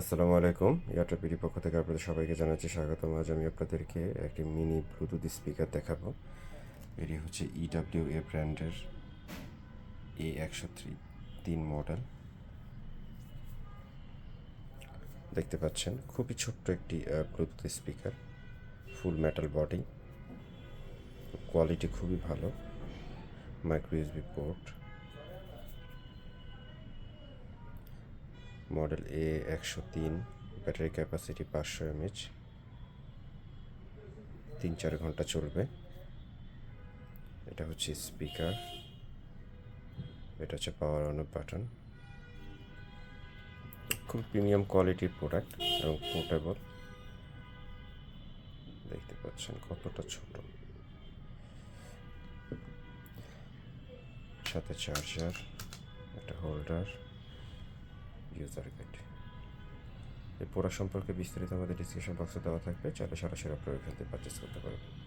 আসসালামু আলাইকুম। ইয়াটা পিডি পক্ষ থেকে আপনাদের সবাইকে জানাচ্ছি স্বাগতম। আজ আমি আপনাদেরকে একটি মিনি ব্লুটুথ স্পিকার দেখাবো। এটি হচ্ছে E ইডাব্লিউ এ ব্র্যান্ডের এ একশো তিন মডেল। দেখতে পাচ্ছেন, খুবই ছোট্ট একটি bluetooth speaker full metal body quality খুবই ভালো। মাইক্রো ইউএসবি পোর্ট মডেল এ একশো তিন, ব্যাটারি ক্যাপাসিটি পাঁচশো এমএচ তিন চার ঘণ্টা চলবে। এটা হচ্ছে স্পিকার, এটা হচ্ছে পাওয়ার অন বাটন খুব প্রিমিয়াম কোয়ালিটির প্রোডাক্ট এবং পোর্টেবল দেখতে পাচ্ছেন কতটা ছোট। সাথে চার্জার একটা হোল্ডার ইউজার গাইড এই প্রোডাক্ট সম্পর্কে বিস্তারিত আমাদের ডিসক্রিপশন বক্সে দেওয়া থাকবে, চাইলে সরাসরি আপনারা এখান থেকে পারচেস করতে পারবেন।